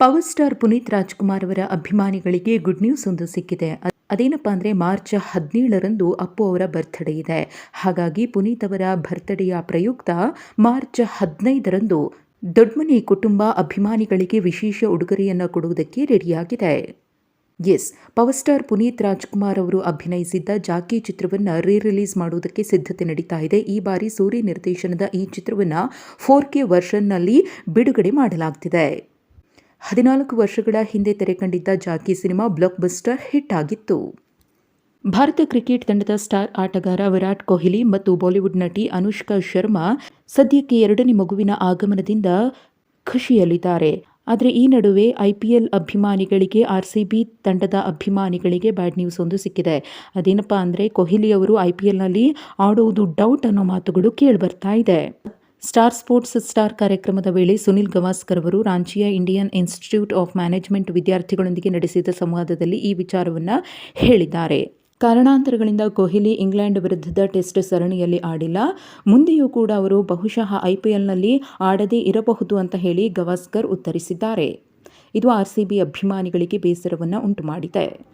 Power star Puneeth Rajkumar ಅವರ ಅಭಿಮಾನಿಗಳಿಗೆ good news ಒಂದು ಸಿಕ್ಕಿದೆ. ಅದೇನಪ್ಪ ಅಂದರೆ ಮಾರ್ಚ್ ಹದಿನೇಳರಂದು ಅಪ್ಪು ಅವರ ಬರ್ತ್ಡೇ ಇದೆ. ಹಾಗಾಗಿ ಪುನೀತ್ ಅವರ ಬರ್ತ್ಡೇಯ ಪ್ರಯುಕ್ತ ಮಾರ್ಚ್ ಹದಿನೈದರಂದು ದೊಡ್ಮನಿ ಕುಟುಂಬ ಅಭಿಮಾನಿಗಳಿಗೆ ವಿಶೇಷ ಉಡುಗೊರೆಯನ್ನು ಕೊಡುವುದಕ್ಕೆ ರೆಡಿಯಾಗಿದೆ. Yes, power star Puneeth Rajkumar ಅವರು ಅಭಿನಯಿಸಿದ್ದ ಜಾಕಿ ಚಿತ್ರವನ್ನು ರೀ ರಿಲೀಸ್ ಮಾಡುವುದಕ್ಕೆ ಸಿದ್ಧತೆ ನಡೀತಾ ಇದೆ. ಈ ಬಾರಿ ಸೂರ್ಯ ನಿರ್ದೇಶನದ ಈ ಚಿತ್ರವನ್ನು ಫೋರ್ ಕೆ ವರ್ಷನ್ನಲ್ಲಿ ಬಿಡುಗಡೆ ಮಾಡಲಾಗ್ತಿದೆ. ಹದಿನಾಲ್ಕು ವರ್ಷಗಳ ಹಿಂದೆ ತೆರೆ ಕಂಡಿದ್ದ Jackie cinema block buster hit ಆಗಿತ್ತು. ಭಾರತ ಕ್ರಿಕೆಟ್ ತಂಡದ ಸ್ಟಾರ್ ಆಟಗಾರ ವಿರಾಟ್ ಕೊಹ್ಲಿ ಮತ್ತು ಬಾಲಿವುಡ್ ನಟಿ ಅನುಷ್ಕಾ ಶರ್ಮಾ ಸದ್ಯಕ್ಕೆ ಎರಡನೇ ಮಗುವಿನ ಆಗಮನದಿಂದ ಖುಷಿಯಲ್ಲಿದ್ದಾರೆ. ಆದರೆ ಈ ನಡುವೆ ಐಪಿಎಲ್ ಅಭಿಮಾನಿಗಳಿಗೆ ಆರ್ಸಿಬಿ ತಂಡದ ಅಭಿಮಾನಿಗಳಿಗೆ ಬ್ಯಾಡ್ ನ್ಯೂಸ್ ಒಂದು ಸಿಕ್ಕಿದೆ. ಅದೇನಪ್ಪ ಅಂದರೆ ಕೊಹ್ಲಿ ಅವರು ಐಪಿಎಲ್ನಲ್ಲಿ ಆಡುವುದು ಡೌಟ್ ಅನ್ನೋ ಮಾತುಗಳು ಕೇಳಿಬರ್ತಾ ಇದೆ. ಸ್ಟಾರ್ ಸ್ಪೋರ್ಟ್ಸ್ ಸ್ಟಾರ್ ಕಾರ್ಯಕ್ರಮದ ವೇಳೆ ಸುನಿಲ್ ಗವಾಸ್ಕರ್ ಅವರು ರಾಂಚಿಯ ಇಂಡಿಯನ್ ಇನ್ಸ್ಟಿಟ್ಯೂಟ್ ಆಫ್ ಮ್ಯಾನೇಜ್ಮೆಂಟ್ ವಿದ್ಯಾರ್ಥಿಗಳೊಂದಿಗೆ ನಡೆಸಿದ ಸಂವಾದದಲ್ಲಿ ಈ ವಿಚಾರವನ್ನು ಹೇಳಿದ್ದಾರೆ. ಕಾರಣಾಂತರಗಳಿಂದ ಕೊಹ್ಲಿ, ಇಂಗ್ಲೆಂಡ್ ವಿರುದ್ಧದ ಟೆಸ್ಟ್ ಸರಣಿಯಲ್ಲಿ ಆಡಿಲ್ಲ. ಮುಂದೆಯೂ ಕೂಡ ಅವರು ಬಹುಶಃ ಐಪಿಎಲ್ನಲ್ಲಿ ಆಡದೇ ಇರಬಹುದು ಅಂತ ಹೇಳಿ ಗವಾಸ್ಕರ್ ಉತ್ತರಿಸಿದ್ದಾರೆ. ಇದು ಆರ್ಸಿಬಿ ಅಭಿಮಾನಿಗಳಿಗೆ ಬೇಸರವನ್ನು ಉಂಟು ಮಾಡಿದೆ